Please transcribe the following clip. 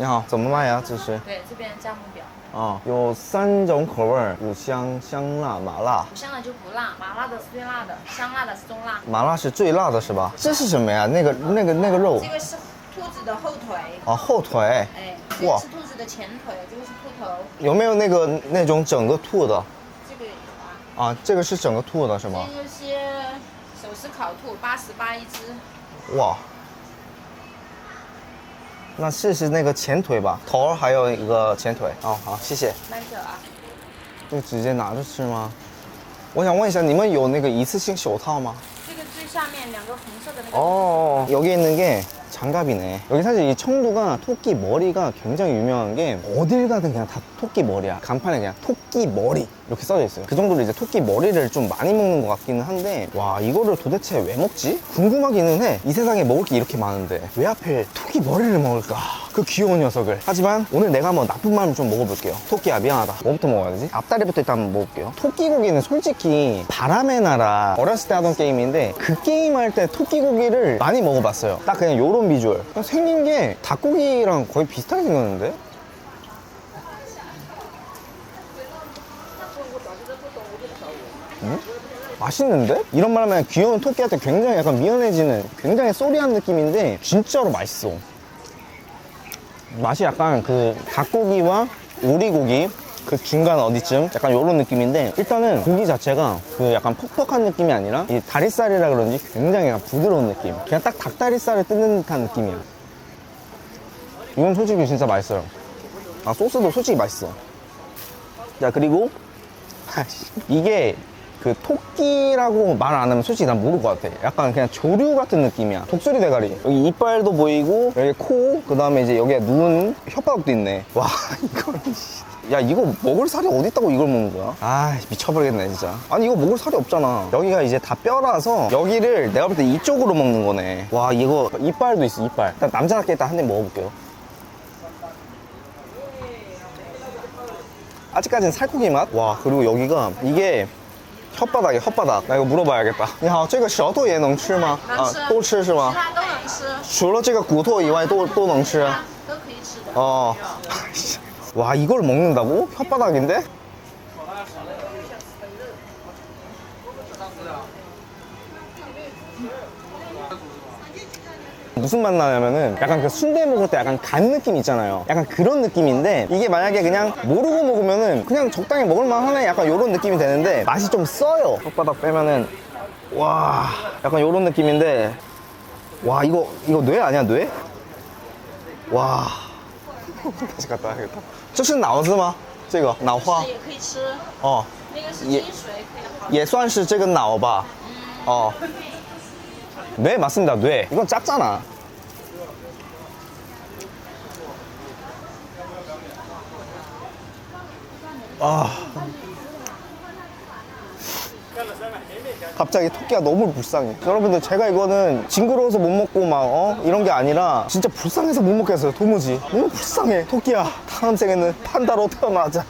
你好，怎么卖呀？这是对，这边价目表，啊，有三种口味儿，五香、香辣、麻辣。五香的就不辣，麻辣的是最辣的，香辣的是中辣。麻辣是最辣的是吧？这是什么呀？那个、那个、那个肉这个是兔子的后腿，啊，后腿哎，这哇个是兔子的前腿，这个是兔头，有没有那个那种整个兔的这个也有啊。啊？这个是整个兔的是吗？这个是手撕烤兔，八十八一只。哇，那试试那个前腿吧，头儿还有一个前腿。哦，好，谢谢。慢着啊，就直接拿着吃吗？我想问一下，你们有那个一次性手套吗？这个最下面两个红色的那个。 어 여기 있는 게 장갑이네. 여기 사실 이 청두가 토끼 머리가 굉장히 유명한 게 어딜 가든 그냥 다 토끼 머리야. 간판에 그냥 토끼 머리 이렇게 써져 있어요. 그 정도로 이제 토끼 머리를 좀 많이 먹는 것 같기는 한데 와 이거를 도대체 왜 먹지? 궁금하기는 해. 이 세상에 먹을 게 이렇게 많은데 왜 하필 토끼 머리를 먹을까 그 귀여운 녀석을 하지만 오늘 내가 한번 나쁜 마음 좀 먹어볼게요 토끼야 미안하다 뭐부터 먹어야 되지? 앞다리부터 일단 한번 먹어볼게요 토끼고기는 솔직히 바람의 나라 어렸을 때 하던 게임인데 그 게임 할 때 토끼고기를 많이 먹어봤어요 딱 그냥 요런 비주얼 그냥 생긴 게 닭고기랑 거의 비슷하게 생겼는데? 음? 맛있는데? 이런 말 하면 귀여운 토끼한테 굉장히 약간 미안해지는 굉장히 쏘리한 느낌인데 진짜로 맛있어 맛이 약간 그 닭고기와 오리고기 그 중간 어디쯤? 약간 이런 느낌인데 일단은 고기 자체가 그 약간 퍽퍽한 느낌이 아니라 이 다리살이라 그런지 굉장히 약간 부드러운 느낌. 그냥 딱 닭다리살을 뜯는 듯한 느낌이야. 이건 솔직히 진짜 맛있어요. 아 소스도 솔직히 맛있어. 자 그리고 아이씨, 이게 그 토끼라고 말 안 하면 솔직히 난 모를 것 같아. 약간 그냥 조류 같은 느낌이야. 독수리 대가리. 여기 이빨도 보이고, 여기 코, 그 다음에 이제 여기에 눈, 혓바닥도 있네. 와, 이거. 야, 이거 먹을 살이 어디 있다고 이걸 먹는 거야? 아, 미쳐버리겠네, 진짜. 아니, 이거 먹을 살이 없잖아. 여기가 이제 다 뼈라서, 여기를 내가 볼 때 이쪽으로 먹는 거네. 와, 이거 이빨도 있어, 이빨. 일단 남자답게 일단 한 입 먹어볼게요. 아직까지는 살코기 맛? 와, 그리고 여기가 이게 혓바닥이야, 혓바닥. 나 이거 물어봐야겠다. 你好,这个舌头也能吃吗?能吃都吃是吗?其他都能吃，除了这个骨头以外都都能吃.啊，都可以吃的。 어. 와, 이걸 먹는다고? 혓바닥인데? 무슨 맛 나냐면은 약간 그 순대 먹을 때 약간 간 느낌 있잖아요. 약간 그런 느낌인데 이게 만약에 그냥 모르고 먹으면은 그냥 적당히 먹을만 하네 약간 이런 느낌이 되는데 맛이 좀 써요. 혓바닥 빼면은 와 약간 이런 느낌인데 와 이거 이거 뇌 아니야 뇌? 와 大家大家这是脑子吗？这个脑花吃也可以吃，哦，那个是也积水，可以好。也算是这个脑吧。哦， 뇌 맞습니다. 뇌. 이건 작잖아. 아. 갑자기 토끼가 너무 불쌍해. 여러분들 제가 이거는 징그러워서 못 먹고 막 어? 이런 게 아니라 진짜 불쌍해서 못 먹겠어요. 도무지. 너무 불쌍해. 토끼야. 다음 생에는 판다로 태어나자.